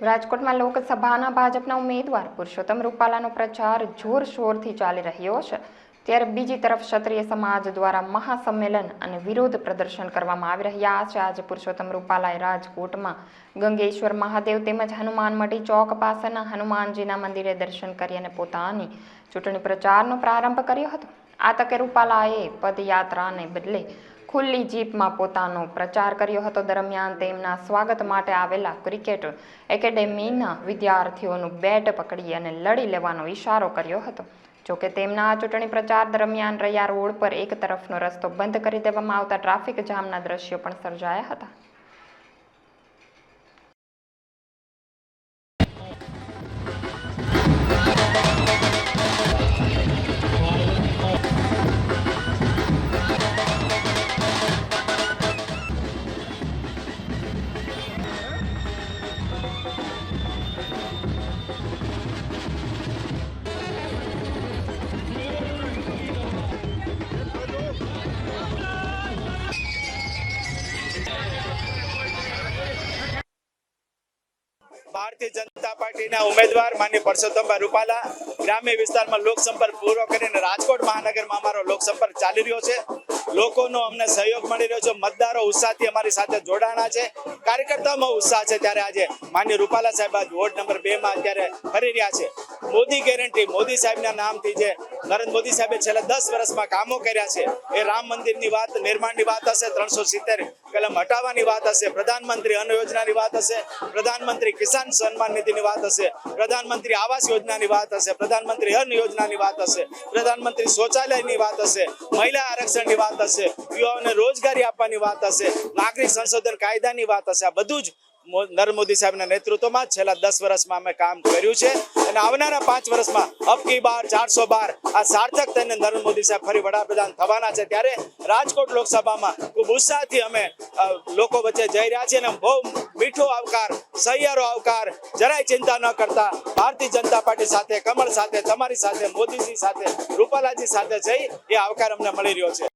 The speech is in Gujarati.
રાજકોટમાં લોકસભાના ભાજપના ઉમેદવાર પુરુષોત્તમ રૂપાલાનો પ્રચાર જોરશોરથી ચાલી રહ્યો છે. ત્યારે બીજી તરફ ક્ષત્રિય સમાજ દ્વારા મહાસંમેલન અને વિરોધ પ્રદર્શન કરવામાં આવી રહ્યા છે. આજે પુરુષોત્તમ રૂપાલાએ રાજકોટમાં ગંગેશ્વર મહાદેવ તેમજ હનુમાન મઢી ચોક પાસેના હનુમાનજીના મંદિરે દર્શન કરી અને પોતાની ચૂંટણી પ્રચારનો પ્રારંભ કર્યો હતો. આ તકે રૂપાલાએ પદયાત્રાને બદલે ખુલ્લી જીપમાં પોતાનો પ્રચાર કર્યો હતો. દરમિયાન તેમના સ્વાગત માટે આવેલા ક્રિકેટ એકેડેમીના વિદ્યાર્થીઓનું બેટ પકડી અને લડી લેવાનો ઇશારો કર્યો હતો. જોકે તેમના આ ચૂંટણી પ્રચાર દરમિયાન રૈયા રોડ પર એક તરફનો રસ્તો બંધ કરી દેવામાં આવતા ટ્રાફિક જામના દ્રશ્યો પણ સર્જાયા હતા. ભારતીય જનતા પાર્ટીના ઉમેદવાર માન્ય પરસોત્તમભાઈ રૂપાલા ગ્રામ્ય વિસ્તારમાં લોકસંપર્ક પૂરો કરીને રાજકોટ મહાનગરમાં અમારો લોકસંપર્ક ચાલી રહ્યો છે. લોકોનો અમને સહયોગ મળી રહ્યો છે. મતદારો ઉત્સાહથી અમારી સાથે જોડાણા છે. કાર્યકર્તાઓમાં ઉત્સાહ છે. ત્યારે આજે માન્ય રૂપાલા સાહેબ વોર્ડ નંબર બે માં અત્યારે ફરી રહ્યા છે. મોદી ગેરંટી, મોદી સાહેબના નામથી જે નરેન્દ્ર મોદી સાહેબે છેલ્લા દસ વર્ષમાં કામો કર્યા છે, એ રામ મંદિરની વાત, નિર્માણની વાત હશે, ત્રણસો સિત્તેર કલમ હટાવવાની વાત હશે, પ્રધાનમંત્રી અન્ન યોજનાની વાત હશે, પ્રધાનમંત્રી કિસાન સન્માન નિધિની વાત હશે. પ્રધાનમંત્રી આવાસ યોજનાની વાત હશે. પ્રધાનમંત્રી અન્ન યોજનાની વાત હશે. પ્રધાનમંત્રી શૌચાલયની વાત હશે. મહિલા આરક્ષણની વાત હશે. યુવાઓને રોજગારી આપવાની વાત હશે. નાગરિક સંશોધન કાયદાની વાત હશે. આ બધું જ નરેન્દ્ર મોદી સાહેબના નેતૃત્વમાં છેલ્લા દસ વર્ષમાં અમે કામ કર્યું છે અને આવનારા પાંચ વર્ષમાં અબ કી બાર, ચારસો બાર આ સાર્થક થઈને નરેન્દ્ર મોદી સાહેબ ફરી વડાપ્રધાન થવાના છે. ત્યારે રાજકોટ લોકસભામાં ખૂબ ઉત્સાહથી અમે લોકો વચ્ચે જઈ રહ્યા છીએ અને બહુ મીઠો આવકાર, સહિયારો આવકાર, જરાય ચિંતા ન કરતા ભારતીય જનતા પાર્ટી સાથે, કમળ સાથે, તમારી સાથે, મોદીજી સાથે, રૂપાલાજી સાથે જઈ એ આવકાર અમને મળી રહ્યો છે.